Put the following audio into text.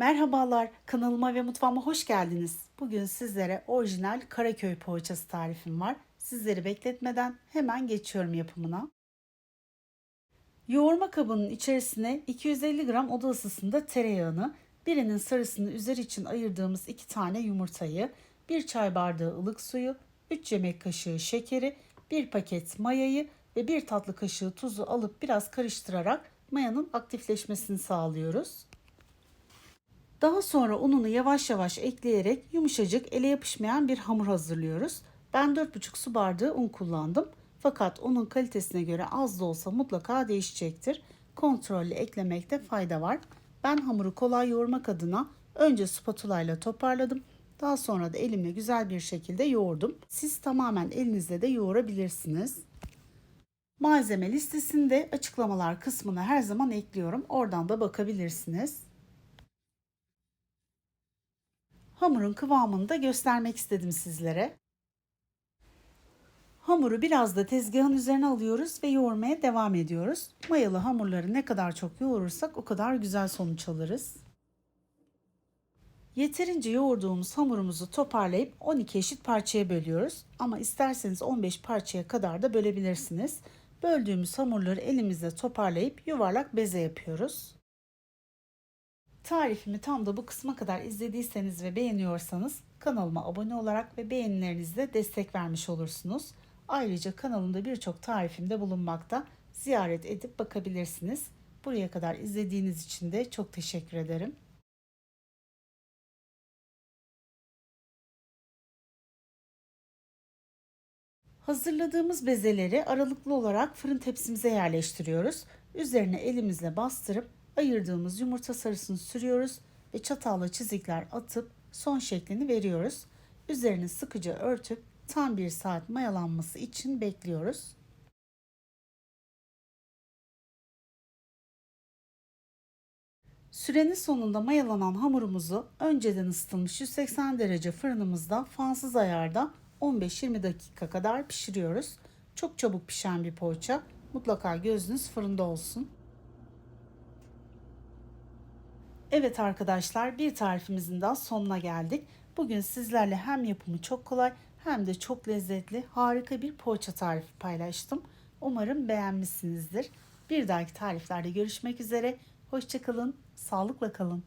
Merhabalar, kanalıma ve mutfağıma hoş geldiniz. Bugün sizlere orijinal Karaköy poğaçası tarifim var. Sizleri bekletmeden hemen geçiyorum yapımına. Yoğurma kabının içerisine 250 gram oda ısısında tereyağını, birinin sarısını üzeri için ayırdığımız 2 tane yumurtayı, 1 çay bardağı ılık suyu, 3 yemek kaşığı şekeri, 1 paket mayayı ve 1 tatlı kaşığı tuzu alıp biraz karıştırarak mayanın aktifleşmesini sağlıyoruz. Daha sonra ununu yavaş yavaş ekleyerek yumuşacık ele yapışmayan bir hamur hazırlıyoruz. Ben 4,5 su bardağı un kullandım. Fakat unun kalitesine göre az da olsa mutlaka değişecektir. Kontrollü eklemekte fayda var. Ben hamuru kolay yoğurmak adına önce spatula ile toparladım. Daha sonra da elimle güzel bir şekilde yoğurdum. Siz tamamen elinizle de yoğurabilirsiniz. Malzeme listesini de açıklamalar kısmına her zaman ekliyorum. Oradan da bakabilirsiniz. Hamurun kıvamını da göstermek istedim sizlere. Hamuru biraz da tezgahın üzerine alıyoruz ve yoğurmaya devam ediyoruz. Mayalı hamurları ne kadar çok yoğurursak o kadar güzel sonuç alırız. Yeterince yoğurduğumuz hamurumuzu toparlayıp 12 eşit parçaya bölüyoruz. Ama isterseniz 15 parçaya kadar da bölebilirsiniz. Böldüğümüz hamurları elimizle toparlayıp yuvarlak beze yapıyoruz. Tarifimi tam da bu kısma kadar izlediyseniz ve beğeniyorsanız kanalıma abone olarak ve beğenilerinizle destek vermiş olursunuz. Ayrıca kanalımda birçok tarifimde bulunmakta. Ziyaret edip bakabilirsiniz. Buraya kadar izlediğiniz için de çok teşekkür ederim. Hazırladığımız bezeleri aralıklı olarak fırın tepsimize yerleştiriyoruz. Üzerine elimizle bastırıp ayırdığımız yumurta sarısını sürüyoruz ve çatalla çizikler atıp son şeklini veriyoruz. Üzerini sıkıca örtüp tam bir saat mayalanması için bekliyoruz. Sürenin sonunda mayalanan hamurumuzu önceden ısıtılmış 180 derece fırınımızda fansız ayarda 15-20 dakika kadar pişiriyoruz. Çok çabuk pişen bir poğaça. Mutlaka gözünüz fırında olsun. Evet arkadaşlar bir tarifimizin daha sonuna geldik. Bugün sizlerle hem yapımı çok kolay hem de çok lezzetli harika bir poğaça tarifi paylaştım. Umarım beğenmişsinizdir. Bir dahaki tariflerde görüşmek üzere. Hoşçakalın, sağlıkla kalın.